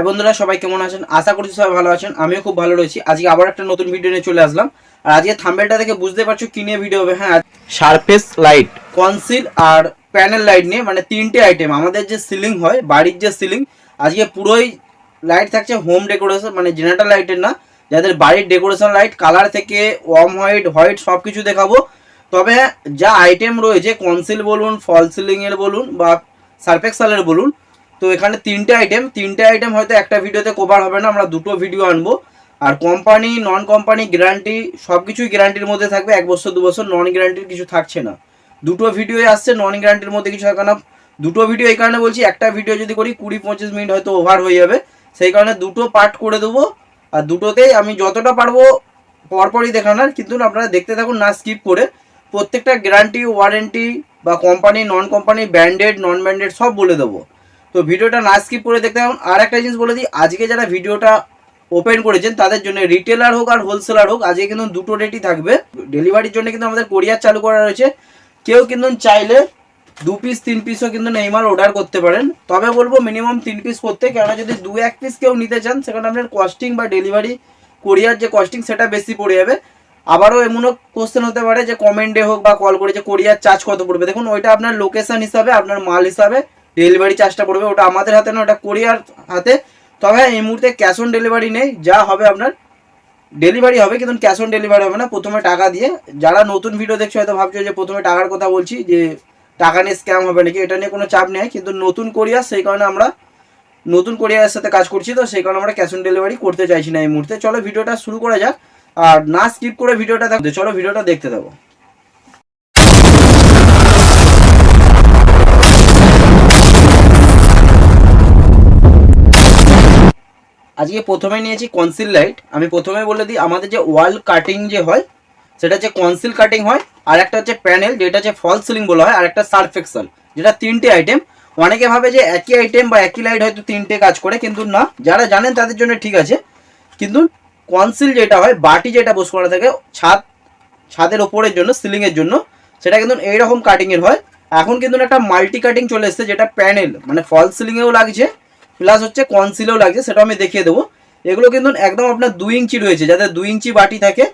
High বন্ধুরা সবাই কেমন আছেন? আশা করছি সবাই ভালো আছেন আমিও খুব ভালো রয়েছি। আজকে আবার একটা নতুন ভিডিও নিয়ে চলে আসলাম। আর আজকে থাম্বেলটা দেখে বুঝতে পারছ কি নিয়ে ভিডিও হবে হ্যাঁ? সারফেস লাইট কনসিল আর প্যানেল লাইট নিয়ে মানে তিনটে আইটেম আমাদের যে সিলিং হয় বাড়ির যে সিলিং আজকে পুরোই লাইট থাকছে হোম ডেকোরেশন মানে জেনারেটর লাইটের না। যাদের বাড়ির ডেকোরেশন লাইট কালার থেকে ওয়ার্ম হোয়াইট হোয়াইট সব কিছু দেখাবো। তবে যা আইটেম রয়েছে কনসিল বলুন ফল সিলিংয়ের বলুন বা সার্ফেক্সালের বলুন তো এখানে তিনটে আইটেম তিনটে আইটেম হয়তো একটা ভিডিওতে কভার হবে না, আমরা দুটো ভিডিও আনব। আর কোম্পানি নন কোম্পানি গ্যারান্টি সব কিছুই গ্যারান্টির মধ্যে থাকবে, এক বছর, দু বছর নন গ্যারান্টির কিছু থাকছে না। দুটো ভিডিওই আসছে নন গ্যারান্টির মধ্যে কিছু থাকে না। দুটো ভিডিও এই কারণে বলছি, একটা ভিডিও যদি করি, কুড়ি, পঁচিশ মিনিট হয়তো ওভার হয়ে যাবে। সেই কারণে দুটো পার্ট করে দেবো। আর দুটোতেই আমি যতটা পারব, পরপরই দেখানোর, কিন্তু আপনারা দেখতে থাকুন, না স্কিপ করে। প্রত্যেকটা গ্যারান্টি ওয়ারেন্টি বা company non company branded non branded সব বলে দেবো। তো ভিডিওটা না স্কিপ করে দেখতে থাকুন। আর একটা জিনিস বলে দিই, আজকে যারা ভিডিওটা ওপেন করেছেন, তাদের জন্য রিটেলার হোক আর হোলসেলার হোক, আজকে কিন্তু দুটো রেটই থাকবে। ডেলিভারির জন্য কিন্তু আমাদের কোরিয়ার চালু করা রয়েছে। কেউ কিন্তু চাইলে দু পিস তিন পিসও কিন্তু এই মাল অর্ডার করতে পারেন। তবে বলব মিনিমাম তিন পিস করতে, কেননা যদি দু এক পিস কেউ নিতে চান, সেখানে আপনার কস্টিং বা ডেলিভারি কোরিয়ার যে কস্টিং সেটা বেশি পড়ে যাবে। আবারও এমনও কোশ্চেন হতে পারে যে কমেন্টে হোক বা কল করে যে কোরিয়ার চার্জ কত পড়বে। দেখুন, ওইটা আপনার লোকেশান হিসাবে, আপনার মাল হিসাবে ডেলিভারি চার্জটা পড়বে ওটা আমাদের হাতে না ওটা কোরিয়ার হাতে। তবে হ্যাঁ, এই মুহূর্তে ক্যাশ অন ডেলিভারি নেই যা হবে আপনার ডেলিভারি হবে কিন্তু ক্যাশ অন ডেলিভারি হবে না প্রথমে টাকা দিয়ে। যারা নতুন ভিডিও দেখছ হয়তো ভাবছ যে প্রথমে টাকার কথা বলছি যে টাকা নিয়ে স্ক্যাম হবে নাকি এটা নিয়ে কোনো চাপ নেই কিন্তু নতুন কোরিয়ার সেই কারণে আমরা নতুন কোরিয়ারের সাথে কাজ করছি তো সেই কারণে আমরা ক্যাশ অন ডেলিভারি করতে চাইছি না এই মুহূর্তে। চলো ভিডিওটা শুরু করা যাক আর না স্কিপ করে ভিডিওটা দেখো চলো ভিডিওটা দেখতে দেবো আজকে প্রথমে নিয়েছি কনসিল লাইট আমি প্রথমে বলে দিই, আমাদের যে ওয়াল কাটিং যে হয়, সেটা হচ্ছে কনসিল কাটিং হয়, আর একটা হচ্ছে প্যানেল যেটা হচ্ছে ফল সিলিং বলা হয়, আর একটা সার্ফেক্সাল যেটা তিনটে আইটেম অনেকে ভাবে যে একই আইটেম বা একই লাইট হয়তো তিনটে কাজ করে, কিন্তু না, যারা জানেন তাদের জন্য ঠিক আছে। কিন্তু কনসিল যেটা হয়, বাটি যেটা বস করা থাকে, ছাদ, ছাদের ওপরের জন্য সিলিংয়ের জন্য, সেটা কিন্তু এইরকম কাটিংয়ের হয়। এখন কিন্তু একটা মাল্টি কাটিং চলে এসেছে, যেটা প্যানেল মানে ফল সিলিংয়েও লাগছে প্লাস হচ্ছে কনসিলেও লাগছে সেটা আমি দেখিয়ে দেবো। এগুলো কিন্তু একদম আপনার দুই ইঞ্চি রয়েছে, যাদের দুই ইঞ্চি বাটি থাকে,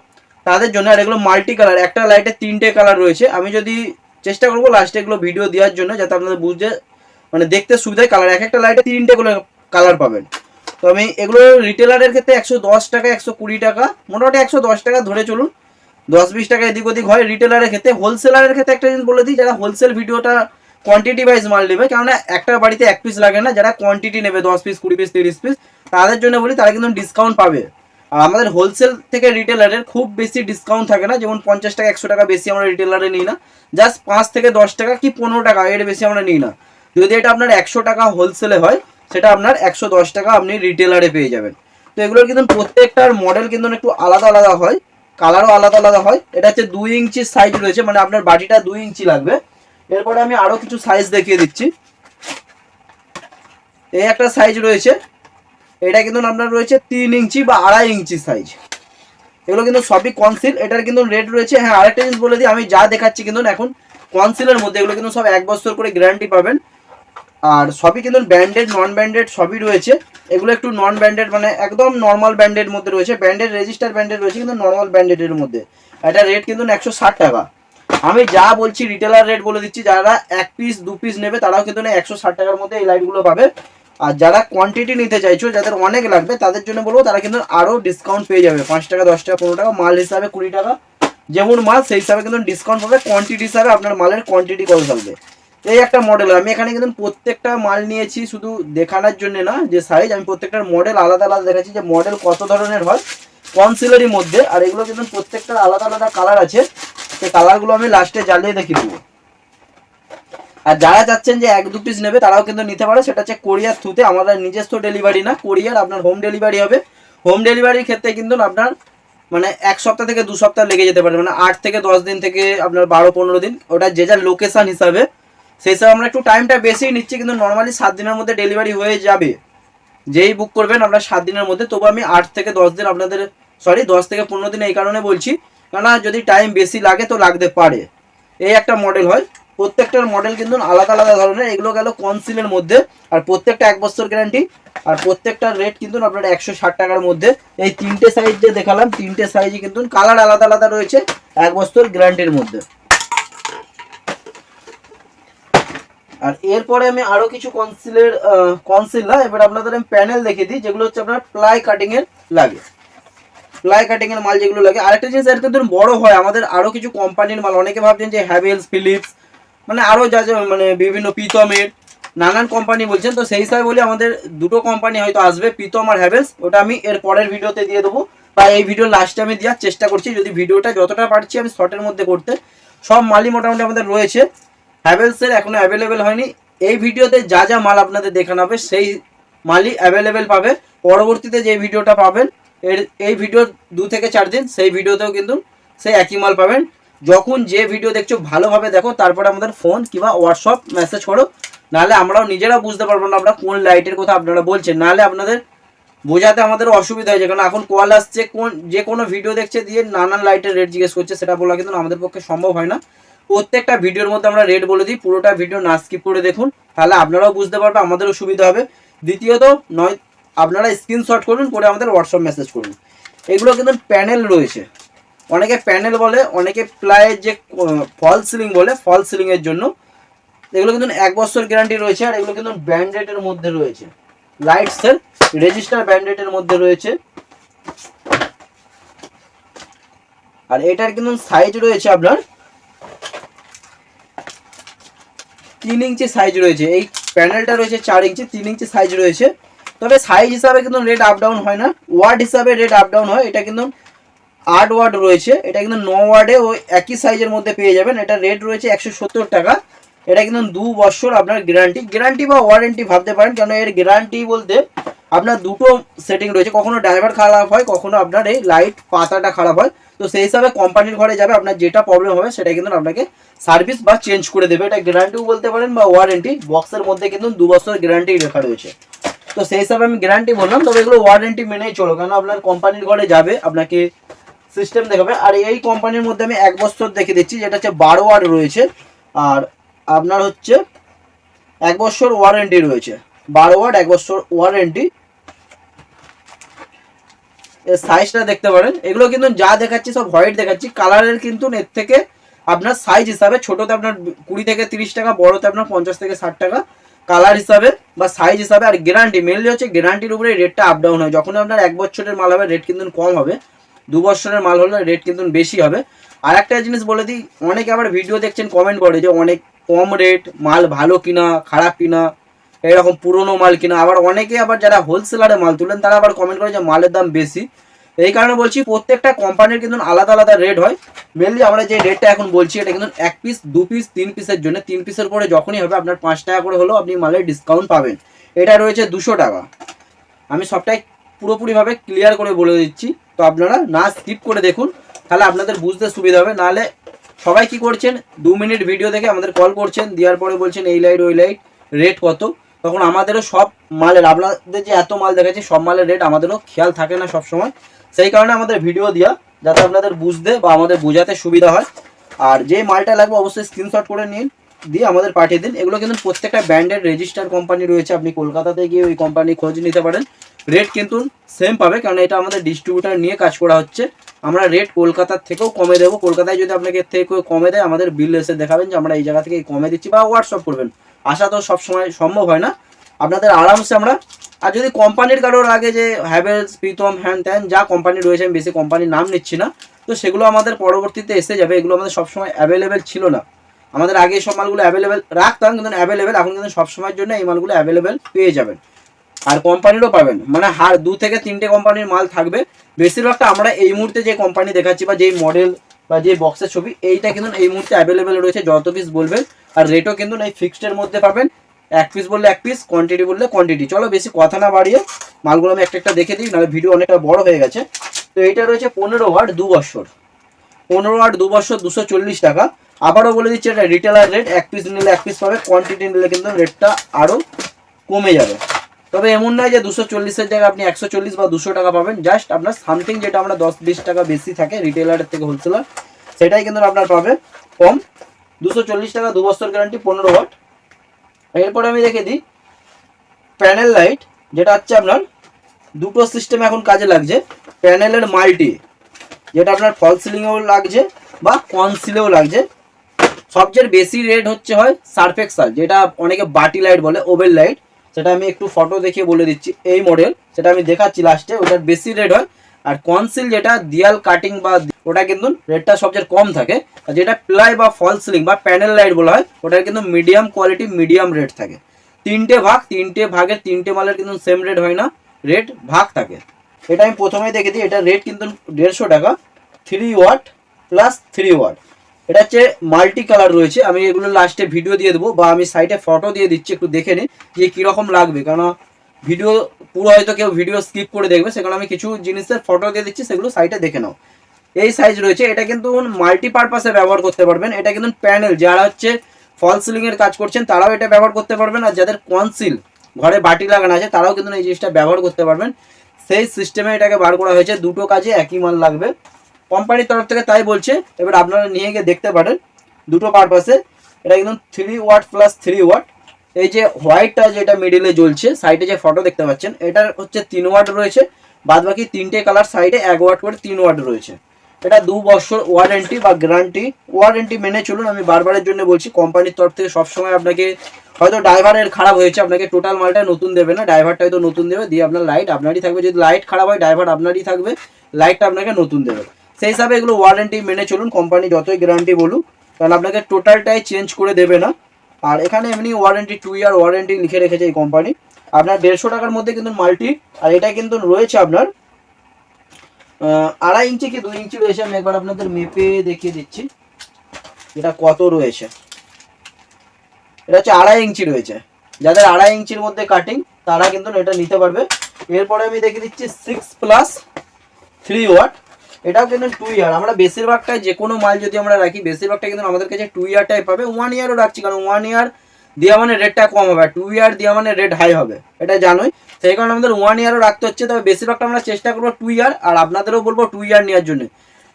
তাদের জন্য আর এগুলো মাল্টি কালার একটা লাইটে তিনটে কালার রয়েছে। আমি যদি চেষ্টা করব লাস্টে এগুলো ভিডিও দেওয়ার জন্য, যাতে আপনাদের বুঝতে মানে দেখতে সুবিধায় কালার এক একটা লাইটে তিনটে করে কালার পাবেন। তো আমি এগুলো রিটেলারের ক্ষেত্রে একশো দশ টাকা, একশো কুড়ি টাকা, মোটামুটি একশো দশ টাকা ধরে চলুন। দশ বিশ টাকা এদিক ওদিক হয়। রিটেলারের ক্ষেত্রে হোলসেলারের ক্ষেত্রে একটা জিনিস বলে দিই, যারা হোলসেল ভিডিওটা কোয়ান্টিটি ওয়াইজ মাল নেবে কেননা একটা বাড়িতে এক পিস লাগে না, যারা কোয়ান্টিটি নেবে, দশ পিস কুড়ি পিস তিরিশ পিস তাদের জন্য বলি তারা কিন্তু ডিসকাউন্ট পাবে। আর আমাদের হোলসেল থেকে রিটেলারের খুব বেশি ডিসকাউন্ট থাকে না, যেমন পঞ্চাশ টাকা, একশো টাকা বেশি আমরা রিটেলারে নিই না জাস্ট পাঁচ থেকে দশ টাকা কি পনেরো টাকা, এর বেশি আমরা নিই না। যদি এটা আপনার একশো টাকা হোলসেলে হয়, সেটা আপনার একশো দশ টাকা আপনি রিটেলারে পেয়ে যাবেন। তো এগুলোর কিন্তু প্রত্যেকটার মডেল কিন্তু একটু আলাদা আলাদা হয় কালারও আলাদা আলাদা হয়। এটা হচ্ছে দুই ইঞ্চি সাইজ রয়েছে মানে আপনার বাটিটা দুই ইঞ্চি লাগবে। এরপরে আমি আরও কিছু সাইজ দেখিয়ে দিচ্ছি। এই একটা সাইজ রয়েছে। এটা কিন্তু আপনার রয়েছে তিন ইঞ্চি বা আড়াই ইঞ্চি সাইজ এগুলো কিন্তু সবই কনসিল এটার কিন্তু রেট রয়েছে হ্যাঁ আরেকটা জিনিস বলে দিই, আমি যা দেখাচ্ছি কিন্তু এখন কনসিলের মধ্যে এগুলো কিন্তু সব এক বছর করে গ্যারান্টি পাবেন। আর সবই কিন্তু ব্যান্ডেড নন ব্যান্ডেড সবই রয়েছে। এগুলো একটু নন ব্যান্ডেড মানে একদম নর্মাল ব্র্যান্ডের মধ্যে রয়েছে। ব্যান্ডেড রেজিস্টার ব্যান্ডেড রয়েছে কিন্তু নর্মাল ব্যান্ডেডের মধ্যে। এটা রেট কিন্তু একশো ষাট টাকা। আমি যা বলছি রিটেলার রেট বলে দিচ্ছি, যারা এক পিস দু পিস নেবে, তারাও কিন্তু একশো ষাট টাকার মধ্যে এই লাইটগুলো পাবে। আর যারা কোয়ান্টিটি নিতে চাইছো, যাদের অনেক লাগবে, তাদের জন্য বলব তারা কিন্তু আরও ডিসকাউন্ট পেয়ে যাবে। পাঁচ টাকা, দশ টাকা, পনেরো টাকা, মাল হিসাবে কুড়ি টাকা। যেমন মাল, সেই হিসাবে কিন্তু ডিসকাউন্ট পাবে কোয়ান্টিটি হিসাবে আপনার মালের কোয়ান্টিটি কত থাকবে। এই একটা মডেল আমি এখানে কিন্তু প্রত্যেকটা মাল নিয়েছি শুধু দেখানোর জন্য না, যে সাইজ আমি প্রত্যেকটার মডেল আলাদা আলাদা দেখাচ্ছি, যে মডেল কত ধরনের হয় কনসিলারি মধ্যে, আর এগুলো কিন্তু প্রত্যেকটার আলাদা আলাদা কালার আছে। সেই কালারগুলো আমি লাস্টে জ্বালিয়ে দেখিয়ে দেবো। আর যারা চাচ্ছেন যে এক দু পিস নেবে, তারাও কিন্তু নিতে পারে। সেটা হচ্ছে কোরিয়ার থ্রুতে, আমাদের নিজস্ব ডেলিভারি না কোরিয়ার আপনার হোম ডেলিভারি হবে। হোম ডেলিভারির ক্ষেত্রে কিন্তু আপনার মানে এক সপ্তাহ থেকে দু সপ্তাহ লেগে যেতে পারে। মানে আট থেকে দশ দিন থেকে আপনার বারো পনেরো দিন, ওটা যে যার লোকেশন হিসাবে। সেই হিসাবে আমরা একটু টাইমটা বেশি নিচ্ছি, কিন্তু নর্মালি সাত দিনের মধ্যে ডেলিভারি হয়ে যাবে। যেই বুক করবেন, আপনার সাত দিনের মধ্যে। তবু আমি আট থেকে দশ দিন আপনাদের সরি দশ থেকে পনেরো দিন এই কারণে বলছি। কেননা যদি টাইম বেশি লাগে তো লাগতে পারে। এই একটা মডেল হয়। প্রত্যেকটার মডেল কিন্তু আলাদা আলাদা ধরনের। এগুলো গেল কনসিলের মধ্যে। আর প্রত্যেকটা এক বছর গ্যারান্টি আর প্রত্যেকটার রেট কিন্তু আপনার একশো ষাট টাকার মধ্যে। এই তিনটে সাইজ যে দেখালাম, তিনটে সাইজই কিন্তু কালার আলাদা আলাদা রয়েছে এক বছর গ্যারান্টির মধ্যে। আর এরপরে আমি আরও কিছু কনসিলের কনসিল না, এবার আপনাদের আমি প্যানেল দেখিয়ে দিই, যেগুলো হচ্ছে আপনার প্লাই কাটিং এর লাগে। প্লাই কাটিং এর মাল যেগুলো লাগে। আরেকটা জিনিস এর কিন্তু বড় হয়, আমাদের আরও কিছু কোম্পানির মাল, অনেকে ভাবছেন যে হ্যাভেলস ফিলিপস মানে আরও যা যা মানে বিভিন্ন পিতমের নানান কোম্পানি বলছেন। তো সেই হিসাবে বলি আমাদের দুটো কোম্পানি হয়তো আসবে পিতম আর হ্যাভেলস ওটা আমি এর পরের ভিডিওতে দিয়ে দেবো। বা এই ভিডিও লাস্টে আমি দেওয়ার চেষ্টা করছি, যদি ভিডিওটা যতটা পারছি আমি শর্টের মধ্যে করতে। সব মালই মোটামুটি আমাদের রয়েছে। হ্যাভেলসের এখনও অ্যাভেলেবেল হয়নি। এই ভিডিওতে যা যা মাল আপনাদের দেখানো হবে, সেই মালই অ্যাভেলেবেল পাবে। পরবর্তীতে যে ভিডিওটা পাবেন এর, এই ভিডিও দু থেকে চার দিন, সেই ভিডিওতেও কিন্তু সেই একই মাল পাবেন। যখন যে ভিডিও দেখছ, ভালোভাবে দেখো, তারপরে আমাদের ফোন কিংবা হোয়াটসঅ্যাপ মেসেজ করো। নাহলে আমরাও নিজেরা বুঝতে পারব না আপনারা কোন লাইটের কথা আপনারা বলছেন। নাহলে আপনাদের বোঝাতে আমাদের অসুবিধা হয়েছে কারণ এখন কল আসছে, কোন, যে কোনো ভিডিও দেখছে দিয়ে নানান লাইটের রেট জিজ্ঞেস করছে, সেটা বলা কিন্তু আমাদের পক্ষে সম্ভব হয় না। প্রত্যেকটা ভিডিওর মধ্যে আমরা রেট বলে দিই, পুরোটা ভিডিও না স্কিপ করে দেখুন, তাহলে আপনারাও বুঝতে পারবে আমাদেরও সুবিধা হবে। দ্বিতীয়ত, নয় আপনারা স্ক্রিনশট করুন, করে আমাদের হোয়াটসঅ্যাপ মেসেজ করুন। এগুলো কিন্তু প্যানেল রয়েছে। অনেকে প্যানেল বলে, অনেকে প্লাইয়ের যে ফল সিলিং বলে ফল সিলিং এর জন্য। এগুলো কিন্তু এক বছর গ্যারান্টি রয়েছে, আর এগুলো কিন্তু ব্যান্ডেডের মধ্যে রয়েছে। লাইটসের রেজিস্টার ব্যান্ডেডের মধ্যে রয়েছে। আর এটার কিন্তু সাইজ রয়েছে আপনার তিন ইঞ্চি সাইজ রয়েছে। এই প্যানেলটা রয়েছে চার ইঞ্চি, তিন ইঞ্চি সাইজ রয়েছে। তবে সাইজ হিসাবে কিন্তু রেট আপ ডাউন হয় না। ওয়ার্ড হিসাবে রেট আপ ডাউন হয়। এটা কিন্তু আট ওয়ার্ড রয়েছে। এটা কিন্তু ন ওয়ার্ডে ওই একই সাইজের মধ্যে পেয়ে যাবেন। এটা রেট রয়েছে একশো সত্তর টাকা। এটা কিন্তু দু বছর আপনার গ্যারান্টি গ্যারান্টি বা ওয়ারেন্টি ভাবতে পারেন, কেন এর গ্যারান্টি বলতে আপনার দুটো সেটিং রয়েছে। কখনো ড্রাইভার খারাপ হয়, কখনো আপনার এই লাইট পাতাটা খারাপ হয়। তো সেই হিসাবে কোম্পানির ঘরে যাবে, আপনার যেটা প্রবলেম হবে, সেটা কিন্তু আপনাকে সার্ভিস বা চেঞ্জ করে দেবে। এটা গ্যারান্টিও বলতে পারেন বা ওয়ারেন্টি বক্সের মধ্যে কিন্তু দু বছর গ্যারান্টি লেখা রয়েছে। তো সেই হিসাবে আমি গ্যারান্টি বললাম, তবে এগুলো ওয়ারেন্টি মেনেই চলো কেন আপনার কোম্পানির ঘরে যাবে, আপনাকে সিস্টেম দেখাবে। আর এই কোম্পানির মধ্যে আমি এক বছর দেখে দিচ্ছি, যেটা হচ্ছে বারো ওয়ার রয়েছে, আর আপনার হচ্ছে এক বছর ওয়ারেন্টি রয়েছে। বারো ওয়ার্ড, এক বছর ওয়ারেন্টি এর সাইজটা দেখতে পারেন। এগুলো কিন্তু যা দেখাচ্ছি সব হোয়াইট দেখাচ্ছি। কালারের কিন্তু এর থেকে আপনার সাইজ হিসাবে, ছোটোতে আপনার কুড়ি থেকে তিরিশ টাকা, বড়তে আপনার পঞ্চাশ থেকে ষাট টাকা। কালার হিসাবে বা সাইজ হিসাবে আর গ্যারান্টি মেনলি হচ্ছে গ্যারান্টির উপরে রেটটা আপ ডাউন হয়। যখন আপনার এক বছরের মাল হবে রেট কিন্তু কম হবে। দু বছরের মাল হলে রেট কিন্তু বেশি হবে। আর একটা জিনিস বলে দিই, অনেকে আবার ভিডিও দেখছেন কমেন্ট করে যে অনেক কম রেট মাল ভালো কিনা, খারাপ কিনা, এরকম পুরনো মাল কিনা। আবার অনেকে আবার যারা হোলসেলারে মাল তুলেন, তারা আবার কমেন্ট করে যে মালের দাম বেশি। এই কারণে বলছি প্রত্যেকটা কোম্পানির কিন্তু আলাদা আলাদা রেট হয়। মেনলি আমরা যে রেটটা এখন বলছি, এটা কিন্তু এক পিস দু পিস তিন পিসের জন্য। তিন পিসের পরে যখনই হবে আপনার পাঁচ টাকা করে হলেও আপনি মালের ডিসকাউন্ট পাবেন। এটা রয়েছে দুশো টাকা। আমি সবটাই পুরোপুরিভাবে ক্লিয়ার করে বলে দিচ্ছি। তো আপনারা না স্কিপ করে দেখুন, তাহলে আপনাদের বুঝতে সুবিধা হবে। নাহলে সবাই কি করছেন, দু মিনিট ভিডিও দেখে আমাদের কল করছেন, দেওয়ার পরে বলছেন এই লাইট ওই লাইট রেট কত? তখন আমাদেরও সব মালের, আপনাদের যে এত মাল দেখাচ্ছি, সব মালের রেট আমাদেরও খেয়াল থাকে না সব সময় সেই কারণে আমাদের ভিডিও দেওয়া যাতে আপনাদের বুঝতে বা আমাদের বোঝাতে সুবিধা হয়। আর যে মালটা লাগবে অবশ্যই স্ক্রিনশট করে নিন, দিয়ে আমাদের পাঠিয়ে দিন। এগুলো কিন্তু প্রত্যেকটা ব্র্যান্ডের রেজিস্টার কোম্পানি রয়েছে। আপনি কলকাতাতে গিয়ে ওই কোম্পানি খোঁজ নিতে পারেন। রেট কিন্তু সেম পাবে, কারণ এটা আমাদের ডিস্ট্রিবিউটার নিয়ে কাজ করা হচ্ছে। আমরা রেট কলকাতার থেকেও কমে দেবো। কলকাতায় যদি আপনাকে থেকে কমে দেয়, আমাদের বিল এসে দেখাবেন যে আমরা এই জায়গা থেকে কমে দিচ্ছি বা হোয়াটসঅ্যাপ করবেন। আসা তো সবসময় সম্ভব হয় না। আপনাদের আরামসে আমরা আর যদি কোম্পানির কারোর আগে যে হ্যাভেলস প্রীতম, হ্যান ত্যান, যা কোম্পানি রয়েছে, আমি বেশি কোম্পানির নাম নিচ্ছি না, তো সেগুলো আমাদের পরবর্তীতে এসে যাবে। এগুলো আমাদের সবসময় অ্যাভেলেবেল ছিল না। আমাদের আগে সব মালগুলো অ্যাভেলেবেল রাখতাম, কিন্তু অ্যাভেলেবেল এখন কিন্তু সবসময়ের জন্য এই মালগুলো অ্যাভেলেবেল পেয়ে যাবেন। আর কোম্পানিরও পাবেন। মানে হার, দু থেকে তিনটে কোম্পানির মাল থাকবে। বেশিরভাগটা আমরা এই মুহূর্তে যে কোম্পানি দেখাচ্ছি বা যেই মডেল বা যে বক্সের ছবি, এইটা কিন্তু এই মুহূর্তে অ্যাভেলেবেল রয়েছে, যত পিস বলবেন। আর রেটও কিন্তু এই ফিক্সডের মধ্যে পাবেন। এক পিস বললে এক পিস কোয়ান্টিটি বললে কোয়ান্টিটি চলো বেশি কথা না বাড়িয়ে মালগুলো আমি একটা একটা দেখে দিই, নাহলে ভিডিও অনেকটা বড় হয়ে গেছে। তো এইটা রয়েছে পনেরো ওয়াট দু বছর। পনেরো ওয়াট দু বছর দুশো চল্লিশ টাকা। আবারও বলে দিচ্ছি, এটা রিটেলার রেট এক পিস নিলে এক পিস পাবে কোয়ান্টিটি নিলে কিন্তু রেটটা আরও কমে যাবে। তবে এমন নয় যে দুশো চল্লিশের জায়গায় আপনি একশো চল্লিশ বা দুশো টাকা পাবেন জাস্ট আপনার সামথিং যেটা আমরা দশ বিশ টাকা বেশি থাকে রিটেলারের থেকে হোলসেলার সেটাই কিন্তু আপনার পাবে কম, দুশো চল্লিশ টাকা দু বছর গ্যারান্টি পনেরো ওয়াট। এরপরে আমি দেখে দিই। প্যানেল লাইট, যেটা হচ্ছে আপনার দুটো সিস্টেম এখন কাজে লাগছে। প্যানেলের মাল্টি যেটা আপনার ফল সিলিংয়েও লাগছে বা কনসিলেও লাগছে। সবচেয়ে বেশি রেট হচ্ছে হয় সার্ফেক্সাল যেটা অনেকে বাটি লাইট বলে ওভেল লাইট সেটা আমি একটু ফটো দেখিয়ে বলে দিচ্ছি। এই মডেল সেটা আমি দেখাচ্ছি লাস্টে ওটার বেশি রেট হয় আর কনসিল যেটা, দিয়াল কাটিং বা ওটা কিন্তু রেটটা সবচেয়ে কম থাকে। আর যেটা প্লাই বা ফল সিলিং বা প্যানেল লাইট বলা হয়, ওটার কিন্তু মিডিয়াম কোয়ালিটি মিডিয়াম রেট থাকে। তিনটে ভাগ, তিনটে ভাগের তিনটে মালের কিন্তু সেম রেট হয় না রেট ভাগ থাকে। এটা আমি প্রথমেই দেখে দিই, এটা রেট কিন্তু দেড়শো টাকা three watt plus three watt এটা হচ্ছে মাল্টি কালার রয়েছে, আমি এগুলো লাস্টে ভিডিও দিয়ে দেবো, বা আমি সাইডে ফটো দিয়ে দিচ্ছি, একটু দেখে নিন যে কীরকম লাগবে। কারণ ভিডিও, পুরো হয়তো কেউ ভিডিও স্কিপ করে দেখবে, সেখানে আমি কিছু জিনিসের ফটো দিয়ে দিচ্ছি, সেগুলো সাইডে দেখে নাও। এই সাইজ রয়েছে, এটা কিন্তু মাল্টি পারপাসে ব্যবহার করতে পারবেন, এটা কিন্তু প্যানেল যারা হচ্ছে ফল সিলিংয়ের কাজ করছেন, তারাও এটা ব্যবহার করতে পারবেন, আর যাদের কনসিল ঘরে বাটি লাগানো আছে, তারাও কিন্তু এই জিনিসটা ব্যবহার করতে পারবেন। সেই সিস্টেমে এটাকে বার করা হয়েছে, দুটো কাজে একই মাল লাগবে। কোম্পানির তরফ থেকে তাই বলছে, এবার আপনারা নিয়ে গিয়ে দেখতে পারেন, দুটো পারপাসে এটা কিন্তু three watt plus three watt এই যে হোয়াইটটা যেটা মিডিলে জ্বলছে সাইডে যে ফটো দেখতে পাচ্ছেন, এটার হচ্ছে তিন ওয়াট রয়েছে বাদ বাকি তিনটে কালার সাইডে এক ওয়াট করে তিন ওয়াট রয়েছে। এটা দু বছর ওয়ারেন্টি বা গ্যারান্টি ওয়ারেন্টি মেনে চলুন, আমি বারবারের জন্য বলছি কোম্পানির তরফ থেকে সবসময় আপনাকে, হয়তো ড্রাইভারের খারাপ হয়েছে, আপনাকে টোটাল মালটা নতুন দেবে না ড্রাইভারটা হয়তো নতুন দেবে, দিয়ে আপনার লাইট আপনারই থাকবে, যদি লাইট খারাপ হয় ড্রাইভার আপনারই থাকবে লাইটটা আপনাকে নতুন দেবে। সেই হিসাবে এগুলো ওয়ারেন্টি মেনে চলুন কোম্পানি যতই গ্যারান্টি বলুক, কারণ আপনাকে টোটালটাই চেঞ্জ করে দেবে না। আর এখানে এমনি ওয়ারেন্টি টু ইয়ার ওয়ারেন্টি লিখে রেখেছে এই কোম্পানি আপনার দেড়শো টাকার মধ্যে কিন্তু মাল্টি আর এটা কিন্তু রয়েছে আপনার আড়াই ইঞ্চি কি দুই ইঞ্চি রয়েছে? আমি একবার আপনাদের মেপে দেখিয়ে দিচ্ছি। এটা কত রয়েছে? এটা হচ্ছে আড়াই ইঞ্চি রয়েছে। যাদের আড়াই ইঞ্চির মধ্যে কাটিং তারা কিন্তু এটা নিতে পারবে। এরপরে আমি দেখে দিচ্ছি সিক্স প্লাস থ্রি ওয়াট এটাও কিন্তু টু ইয়ার আমরা বেশিরভাগটাই যে কোনো মাল যদি আমরা রাখি, বেশিরভাগটা কিন্তু আমাদের কাছে টু ইয়ারটাই পাবে ওয়ান ইয়ারও রাখছি, কারণ ওয়ান ইয়ার দেওয়া মানে রেটটা কম হবে টু ইয়ার দেওয়া মানে রেট হাই হবে, এটা জানোই। সেই কারণে আমাদের ওয়ান ইয়ারও রাখতে হচ্ছে, তবে বেশিরভাগটা আমরা চেষ্টা করব টু ইয়ার আর আপনাদেরও বলব টু ইয়ার নেওয়ার জন্য।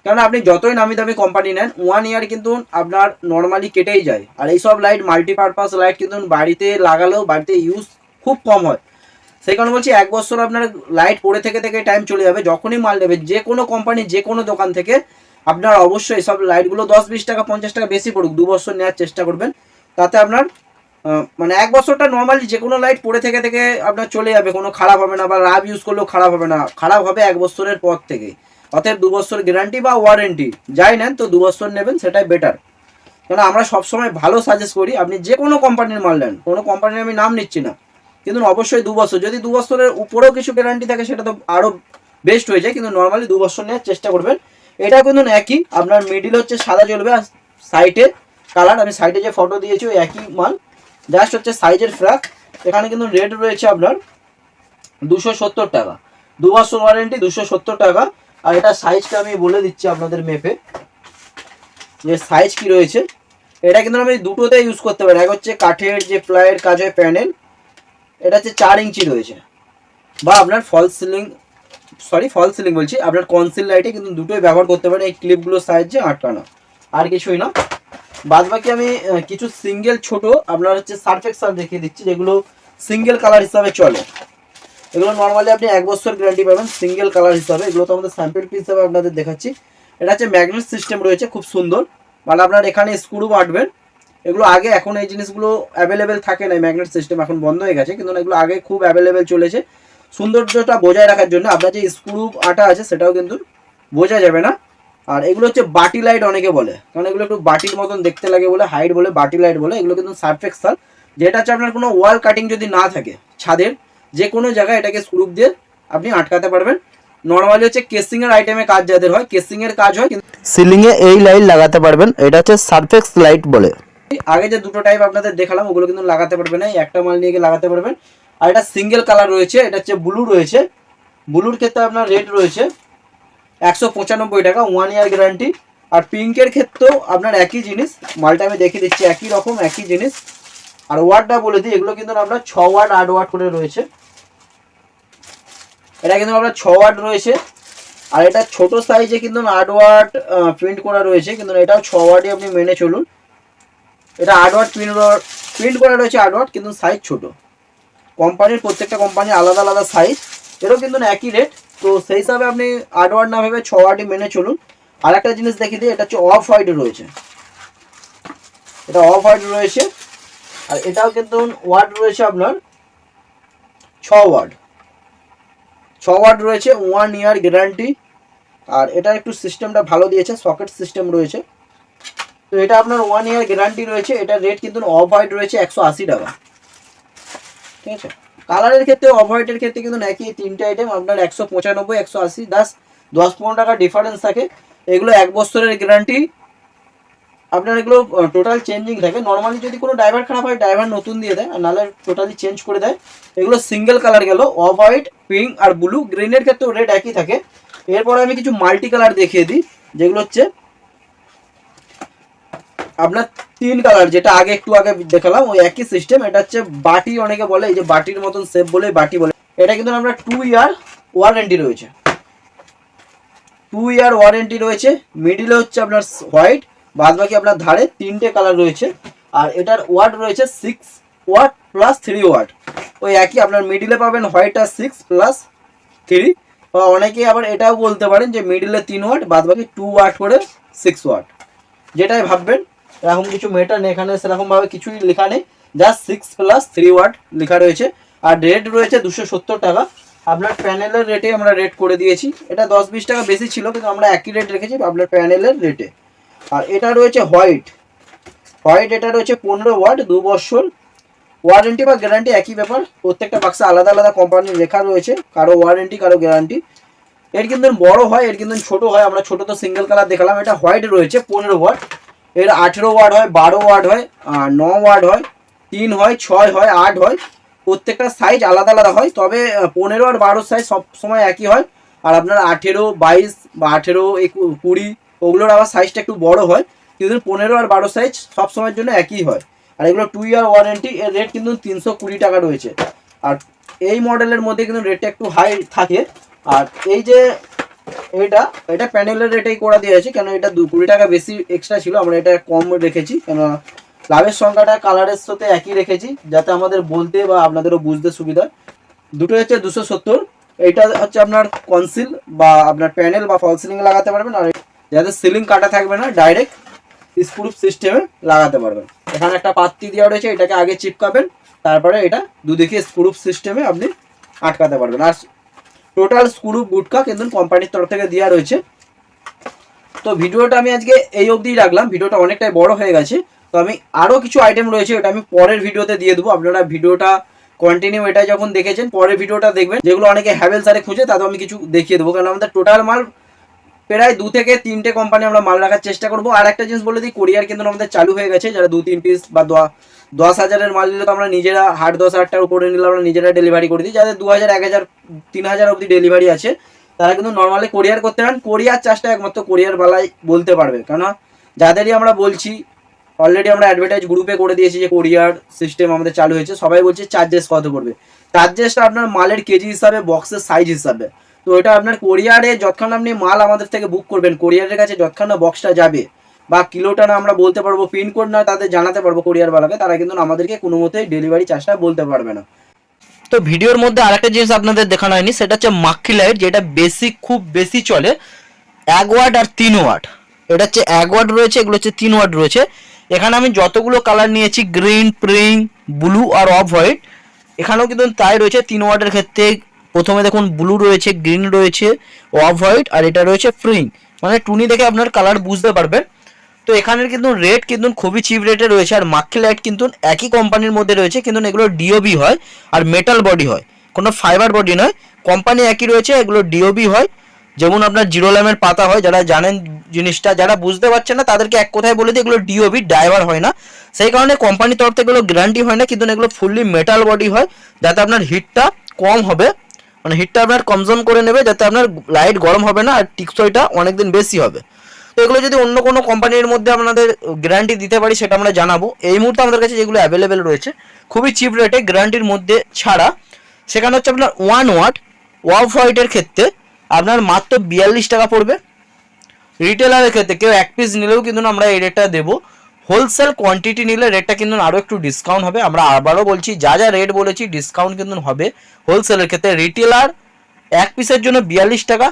কারণ আপনি যতই নামি দামি কোম্পানি নেন ওয়ান ইয়ার কিন্তু আপনার নর্মালি কেটেই যায়। আর এইসব লাইট মাল্টিপারপাস লাইট কিন্তু বাড়িতে লাগালেও বাড়িতে ইউজ খুব কম হয়। সেই কারণে বলছি এক বছর আপনার লাইট পড়ে থেকে থেকে টাইম চলে যাবে, যখনই মাল নেবে যে কোনো কোম্পানি যে কোনো দোকান থেকে আপনার অবশ্যই সব লাইটগুলো দশ বিশ টাকা, পঞ্চাশ টাকা বেশি পড়ুক, দু বছর নেওয়ার চেষ্টা করবেন। তাতে আপনার মানে এক বছরটা নর্মালি যে কোনো লাইট পড়ে থেকে থেকে আপনার চলে যাবে, কোনো খারাপ হবে না বা রাব ইউজ করলেও খারাপ হবে না। খারাপ হবে এক বছরের পর থেকে। অতএব দু বছর গ্যারান্টি বা ওয়ারেন্টি যাই নেন তো দু বছর নেবেন, সেটাই বেটার কারণ আমরা সবসময় ভালো সাজেস্ট করি, আপনি যে কোনো কোম্পানির মাল নেন, কোনো কোম্পানির আমি নাম নিচ্ছি না। কিন্তু অবশ্যই দু বছর। যদি দু বছরের উপরেও কিছু গ্যারান্টি থাকে, সেটা তো আরও বেস্ট হয়ে যায়, কিন্তু নর্মালি দু বছর নেওয়ার চেষ্টা করবেন। এটা কিন্তু একই, আপনার মিডিল হচ্ছে সাদা চলবে আর সাইডে কালার আমি সাইডে যে ফটো দিয়েছি, ওই একই মাল জাস্ট হচ্ছে সাইজের ফ্রাক এখানে কিন্তু রেট রয়েছে আপনার দুশো সত্তর টাকা। দু বছর ওয়ারেন্টি দুশো সত্তর টাকা। আর এটা সাইজটা আমি বলে দিচ্ছি আপনাদের মেপে যে সাইজ কি রয়েছে, এটা কিন্তু আমি দুটোতে ইউজ করতে পারি। এক হচ্ছে কাঠের যে প্লাইয়ের কাজ হয় প্যানেল এটা হচ্ছে চার ইঞ্চি রয়েছে। বা আপনার fall ceiling sorry fall ceiling বলছি, আপনার কনসিল লাইটে কিন্তু দুটোই ব্যবহার করতে পারেন, এই ক্লিপগুলোর সাহায্যে আটকানো। আর কিছুই না। বাদ বাকি আমি কিছু সিঙ্গেল ছোট, আপনার হচ্ছে সার্ফেক্সাল দেখিয়ে দিচ্ছি, যেগুলো সিঙ্গেল কালার হিসাবে চলে। এগুলো নর্মালি আপনি এক বছর গ্যারান্টি পাবেন সিঙ্গেল কালার হিসাবে। এগুলো তো আমাদের স্যাম্পেল পিস হিসাবে আপনাদের দেখাচ্ছি। এটা হচ্ছে ম্যাগনেট সিস্টেম রয়েছে, খুব সুন্দর। মানে আপনার এখানে স্ক্রু বাঁটবেন এগুলো আগে এখন এই জিনিসগুলো অ্যাভেলেবেল থাকে না ম্যাগনেট সিস্টেম এখন বন্ধ হয়ে গেছে, কিন্তু এগুলো আগে খুব অ্যাভেলেবেল চলেছে। সৌন্দর্যটা বজায় রাখার জন্য, আপনার যে স্ক্রু আটা আছে, সেটাও কিন্তু বোঝা যাবে না। আর এগুলো হচ্ছে বাটি লাইট অনেকে বলে। কারণ এগুলো একটু বাটির মতন দেখতে লাগে বলে হাইট বলে, বাটি লাইট বলে, এগুলো কিন্তু সার্ফেক্সাল যেটা হচ্ছে আপনার কোনো ওয়াল কাটিং যদি না থাকে, ছাদের, যে কোনো জায়গায় এটাকে স্ক্রু দিয়ে আপনি আটকাতে পারবেন। নর্মালি হচ্ছে কেসিং এর আইটেমে কাজ যাদের হয় কেসিং এর কাজ হয় সিলিং এ এই লাইট লাগাতে পারবেন, এটা হচ্ছে সারফেক্স লাইট বলে। আগে যে দুটো টাইপ আপনাদের দেখালাম, ওগুলো কিন্তু লাগাতে পারবেন না একটা মাল নিয়ে লাগাতে পারবেন। আর এটা সিঙ্গেল কালার রয়েছে, এটা হচ্ছে ব্লু রয়েছে। ব্লুর ক্ষেত্রে আপনার রেট রয়েছে, একশো পঁচানব্বই টাকা ওয়ান ইয়ার গ্যারান্টি আর পিঙ্কের ক্ষেত্রেও আপনার একই জিনিস, মালটা আমি দেখিয়ে দিচ্ছি, একই রকম, একই জিনিস। আর ওয়ার্ডটা বলে দিই, এগুলো কিন্তু আপনার ছ ওয়ার্ড আট ওয়ার্ড করে রয়েছে। এটা কিন্তু আপনার ছ ওয়ার্ড রয়েছে। আর এটা ছোট সাইজে কিন্তু আট ওয়াট প্রিন্ট করা রয়েছে, কিন্তু এটাও ছ ওয়ার্ডই আপনি মেনে চলুন। এটা আট ওয়াট প্রিন্ট প্রিন্ট করা রয়েছে আট ওয়াট কিন্তু সাইজ ছোট। কোম্পানির প্রত্যেকটা কোম্পানির আলাদা আলাদা সাইজ এরও কিন্তু একই রেট তো সেই হিসাবে আপনি আট ওয়াট না ভেবে ছ ওয়াটই মেনে চলুন। আর একটা জিনিস দেখিয়ে দিই, এটা হচ্ছে অফ হোয়াইট রয়েছে। এটা অফ হোয়াইট রয়েছে, আর এটাও কিন্তু ওয়ার্ড রয়েছে আপনার ছ ওয়ার্ড ছ ওয়ার্ড রয়েছে ওয়ান ইয়ার গ্যারান্টি আর এটা একটু সিস্টেমটা ভালো দিয়েছে সকেট সিস্টেম রয়েছে। তো এটা আপনার ওয়ান ইয়ার গ্যারান্টি রয়েছে, এটার রেট কিন্তু অফ হোয়াইট রয়েছে একশো আশি টাকা। ঠিক আছে? কালারের ক্ষেত্রে অফ হোয়াইটের ক্ষেত্রে কিন্তু একই তিনটে আইটেম আপনার একশো পঁচানব্বই, একশো আশি দাস দশ পনেরো টাকা ডিফারেন্স থাকে। এগুলো এক বছরের গ্যারান্টি আপনার এগুলো টোটাল চেঞ্জিং থাকে। নর্মালি যদি কোনো ড্রাইভার খারাপ হয় ড্রাইভার নতুন দিয়ে দেয়, আর নাহলে টোটালি চেঞ্জ করে দেয়। এগুলো সিঙ্গেল কালার গেল অফ হোয়াইট পিঙ্ক আর ব্লু গ্রিনের ক্ষেত্রেও রেড একই থাকে। এরপরে আমি কিছু মাল্টি কালার দেখিয়ে দিই, যেগুলো হচ্ছে আপনার তিন কালার যেটা আগে একটু আগে দেখালাম, ওই একই সিস্টেম এটা হচ্ছে বাটি, অনেকে বলে এই যে বাটির মতন শেপ বলে বাটি বলে। এটা কিন্তু আমরা টু ইয়ার ওয়ারেন্টি রয়েছে। টু ইয়ার ওয়ারেন্টি রয়েছে মিডিলে হচ্ছে আপনার হোয়াইট বাদ বাকি আপনার ধারে তিনটে কালার রয়েছে, আর এটার ওয়াট রয়েছে six watt plus three watt ওই একই, আপনার মিডিলে পাবেন হোয়াইট আর সিক্স প্লাস থ্রি বা অনেকেই আবার এটাও বলতে পারেন যে মিডিলে তিন ওয়াট বাদ বাকি টু ওয়াট করে সিক্স ওয়াট যেটাই ভাববেন এরকম কিছু মেটার নেই, এখানে সেরকমভাবে কিছুই লেখা নেই just six plus three watt লেখা রয়েছে। আর রেট রয়েছে দুশো সত্তর টাকা। আপনার প্যানেলের রেটে আমরা রেট করে দিয়েছি। এটা দশ বিশ টাকা বেশি ছিল, কিন্তু আমরা একই রেট রেখেছি আপনার প্যানেলের রেটে আর এটা রয়েছে হোয়াইট হোয়াইট এটা রয়েছে পনেরো ওয়াট দু বছর ওয়ারেন্টি বা গ্যারান্টি একই ব্যাপার। প্রত্যেকটা বাক্সে আলাদা আলাদা কোম্পানির লেখা রয়েছে। কারও ওয়ারেন্টি কারও গ্যারান্টি এর কিন্তু বড় হয়, এর কিন্তু ছোট হয়। আমরা ছোট তো সিঙ্গেল কালার দেখালাম। এটা হোয়াইট রয়েছে, পনেরো ওয়াট এর আঠেরো ওয়াট হয়, বারো ওয়াট হয় আর ন ওয়াট হয়, তিন হয়, ছয় হয়, আট হয়। প্রত্যেকটা সাইজ আলাদা আলাদা হয়, তবে পনেরো আর বারো সাইজ সব সময় একই হয়। আর আপনার আঠেরো, বাইশ বা আঠেরো কুড়ি, ওগুলোর আবার সাইজটা একটু বড় হয়, কিন্তু পনেরো আর বারো সাইজ সব সময়ের জন্য একই হয়। আর এগুলো টু ইয়ার ওয়ারেন্টি এর রেট কিন্তু তিনশো কুড়ি টাকা রয়েছে। আর এই মডেলের মধ্যে কিন্তু রেটটা একটু হাই থাকে। আর এই যে এটা এটা প্যানেলের রেটেই করা দিয়েছে, কেন এটা দু কুড়ি টাকা বেশি এক্সট্রা ছিল, আমরা এটা কম রেখেছি, কেন লাভের সংখ্যাটা কালারের সাথে একই রেখেছি, যাতে আমাদের বলতে বা আপনাদেরও বুঝতে সুবিধা। দুটো হচ্ছে দুশো সত্তর, এইটা হচ্ছে আপনার কনসিল বা আপনার প্যানেল বা ফল সিলিং লাগাতে পারবেন, আর যাতে সিলিং কাটা থাকবে না ডাইরেক্ট স্ক্রুপ সিস্টেমে লাগাতে পারবেন এখানে একটা পাত্তি দেওয়া রয়েছে, এটাকে আগে চিপকাবেন, তারপরে এটা দুদিকে স্ক্রুপ সিস্টেমে আপনি আটকাতে পারবেন আর টোটাল স্ক্রু বুটকা কিন্তু কোম্পানির তরফ থেকে দেওয়া রয়েছে। তো ভিডিওটা আমি আজকে এই অবধিই রাখলাম। ভিডিওটা অনেকটাই বড় হয়ে গেছে। তো আমি আরও কিছু আইটেম রয়েছে, ওটা আমি পরের ভিডিওতে দিয়ে দেবো। আপনারা ভিডিওটা কন্টিনিউ এটা যখন দেখেছেন, পরের ভিডিওটা দেখবেন। যেগুলো অনেকে হ্যাভেল সারে খুঁজে তাতে আমি কিছু দেখিয়ে দেবো। কারণ আমাদের টোটাল মাল প্রায় দু থেকে তিনটে কোম্পানি আমরা মাল রাখার চেষ্টা করব। আর একটা জিনিস বলে দিই কোরিয়ার কিন্তু আমাদের চালু হয়ে গেছে। যারা দু তিন পিস বা দশ হাজারের মাল নিলে তো আমরা নিজেরা হাট দশ হাজারটার উপরে নিলে আমরা নিজেরা ডেলিভারি করে দিই। যাদের দু হাজার, এক হাজার, তিন হাজার অবধি ডেলিভারি আছে, তারা কিন্তু নর্মালি কোরিয়ার করতে পারেন। কোরিয়ার চার্জটা একমাত্র কোরিয়ার বালাই বলতে পারবে। কেন যাদেরই আমরা বলছি অলরেডি আমরা অ্যাডভার্টাইজ গ্রুপে করে দিয়েছি যে কোরিয়ার সিস্টেম আমাদের চালু হয়েছে। সবাই বলছে চার্জেস কত পড়বে? চার্জেসটা আপনার মালের কেজি হিসাবে বক্সের সাইজ হিসাবে। তো এটা আপনার কোরিয়ারে যতক্ষণ আপনি মাল আমাদের থেকে বুক করবেন, কোরিয়ারের কাছে যতক্ষণ না বক্সটা যাবে বা কিলোটা না আমরা বলতে পারব পিনকোড না তাদের জানাতে পারব কোরিয়ারওয়ালাকে, তারা কিন্তু আমাদেরকে কোনো মতেই ডেলিভারি চার্জটা বলতে পারবে না। তো ভিডিওর মধ্যে আরেকটা জিনিস আপনাদের দেখানো হয়নি, সেটা হচ্ছে মাক্কি লাইট, যেটা বেশি খুব বেশি চলে, এক ওয়াট আর তিন ওয়াট। এটা হচ্ছে এক ওয়াট রয়েছে, এগুলো হচ্ছে তিন ওয়াট রয়েছে। এখানে আমি যতগুলো কালার নিয়েছি গ্রিন প্রিং ব্লু আর অফ হোয়াইট এখানেও কিন্তু তাই রয়েছে, তিন ওয়াটের ক্ষেত্রে প্রথমে দেখুন ব্লু রয়েছে গ্রিন রয়েছে অফ হোয়াইট আর এটা রয়েছে প্রিং মানে টুনি দেখে আপনার কালার বুঝতে পারবেন। তো এখানের কিন্তু রেট কিন্তু খুবই চিপ রেটে রয়েছে আর মাক্কি লাইট কিন্তু একই কোম্পানির মধ্যে রয়েছে, কিন্তু এগুলো ডিওবি হয় আর মেটাল বডি হয়। কোনো ফাইবার বডি নয় কোম্পানি একই রয়েছে, এগুলো ডিওবি হয়। যেমন আপনার জিরো ল্যামের পাতা হয়, যারা জানেন জিনিসটা, যারা বুঝতে পারছেন না, তাদেরকে এক কথায় বলে দিই, এগুলো ডিওবি ড্রাইভার হয় না। সেই কারণে কোম্পানির তরফ থেকে এগুলো গ্যারান্টি হয় না, কিন্তু এগুলো ফুললি মেটাল বডি হয়, যাতে আপনার হিটটা কম হবে। মানে হিটটা আপনার কনজিউম করে নেবে যাতে আপনার লাইট গরম হবে না আর টিকসইটা অনেকদিন বেশি হবে। তো এগুলো যদি অন্য কোনো কোম্পানির মধ্যে আপনাদের গ্যারান্টি দিতে পারি সেটা আমরা জানাব। এই মুহূর্তে আমাদের কাছে যেগুলো অ্যাভেলেবেল রয়েছে, খুবই চিপ রেটে গ্যারান্টির মধ্যে ছাড়া সেখানে হচ্ছে আপনার ওয়ান ওয়াট ওয়াফ হোয়াইটের ক্ষেত্রে আপনার মাত্র বিয়াল্লিশ টাকা পড়বে। রিটেলারের ক্ষেত্রে কেউ এক পিস নিলেও কিন্তু আমরা এই রেটটা দেবো। হোলসেল কোয়ান্টিটি নিলে রেটটা কিন্তু আরও একটু ডিসকাউন্ট হবে। আমরা আবারও বলছি, যা যা রেট বলেছি ডিসকাউন্ট কিন্তু হবে হোলসেলের ক্ষেত্রে। রিটেলার এক পিসের জন্য বিয়াল্লিশ টাকা।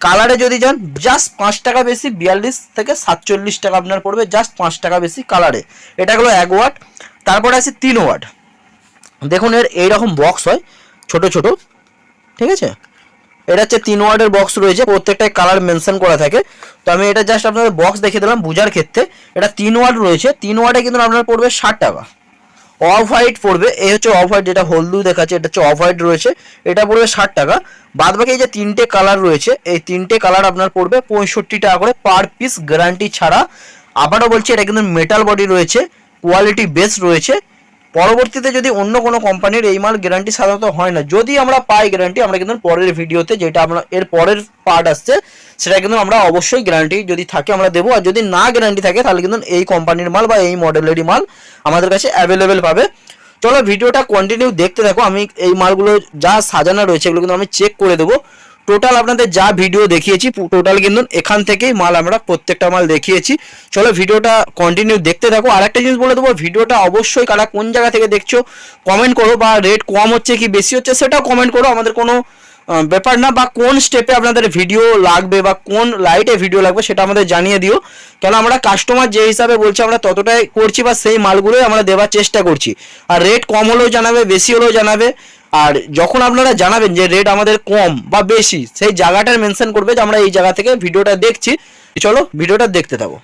কালারে যদি যান জাস্ট পাঁচ টাকা বেশি, বিয়াল্লিশ থেকে সাতচল্লিশ টাকা আপনার পড়বে জাস্ট পাঁচ টাকা বেশি কালারে এটা হলো এক ওয়াট তারপরে আছে তিন ওয়াট দেখুন এর এইরকম বক্স হয়, ছোট ছোট। ঠিক আছে? এটা হচ্ছে তিন ওয়ার্ডের বক্স রয়েছে প্রত্যেকটাই কালার মেনশন করা থাকে। তো আমি এটা জাস্ট আপনাদের বক্স দেখিয়ে দিলাম বুঝার ক্ষেত্রে। এটা তিন ওয়ার্ড রয়েছে, তিন ওয়ার্ডে কিন্তু আপনার পড়বে ষাট টাকা। অফ হোয়াইট পড়বে এই হচ্ছে অফ হোয়াইট যেটা হলদু দেখাচ্ছে, এটা হচ্ছে অফ হোয়াইট রয়েছে, এটা পড়বে ষাট টাকা। বাদ বাকি এই যে তিনটে কালার রয়েছে, এই তিনটে কালার আপনার পড়বে পঁয়ষট্টি টাকা করে পার পিস গ্যারান্টি ছাড়া। আবারও বলছি, এটা কিন্তু মেটাল বডি রয়েছে কোয়ালিটি বেস রয়েছে। পরবর্তীতে যদি অন্য কোনো কোম্পানির এই মাল গ্যারান্টি সাধারণত হয় না, যদি আমরা পাই গ্যারান্টি আমরা কিন্তু পরের ভিডিওতে যেটা আমরা এর পরের পার্ট আসছে, সেটা কিন্তু আমরা অবশ্যই গ্যারান্টি যদি থাকে আমরা দেবো, আর যদি না গ্যারান্টি থাকে, তাহলে কিন্তু এই কোম্পানির মাল বা এই মডেলেরই মাল আমাদের কাছে অ্যাভেলেবেল পাবে। চলো ভিডিওটা কন্টিনিউ দেখতে থাকো, আমি এই মালগুলো যা সাজানো রয়েছে, এগুলো কিন্তু আমি চেক করে দেবো। টোটাল আপনাদের যা ভিডিও দেখিয়েছি টোটাল কিন্তু এখান থেকেই মাল আমরা প্রত্যেকটা মাল দেখিয়েছি। চলো ভিডিওটা কন্টিনিউ দেখতে থাকো। আর একটা জিনিস বলে দেবো ভিডিওটা অবশ্যই কারা কোন জায়গা থেকে দেখছ কমেন্ট করো বা রেট কম হচ্ছে কি বেশি হচ্ছে সেটাও কমেন্ট করো। আমাদের কোনো ব্যাপার না বা কোন স্টেপে আপনাদের ভিডিও লাগবে বা কোন লাইটে ভিডিও লাগবে সেটা আমাদের জানিয়ে দিও। কেন আমরা কাস্টমার যে হিসাবে বলছি আমরা ততটাই করছি বা সেই মালগুলোই আমরা দেওয়ার চেষ্টা করছি। আর রেট কম হলেও জানাবে, বেশি হলেও জানাবে। আর যখন আপনারা জানাবেন যে রেট আমাদের কম বা বেশি, সেই জায়গাটার মেনশন করবে যে আমরা এই জায়গা থেকে ভিডিওটা দেখছি। চলো ভিডিওটা দেখতে থাকো।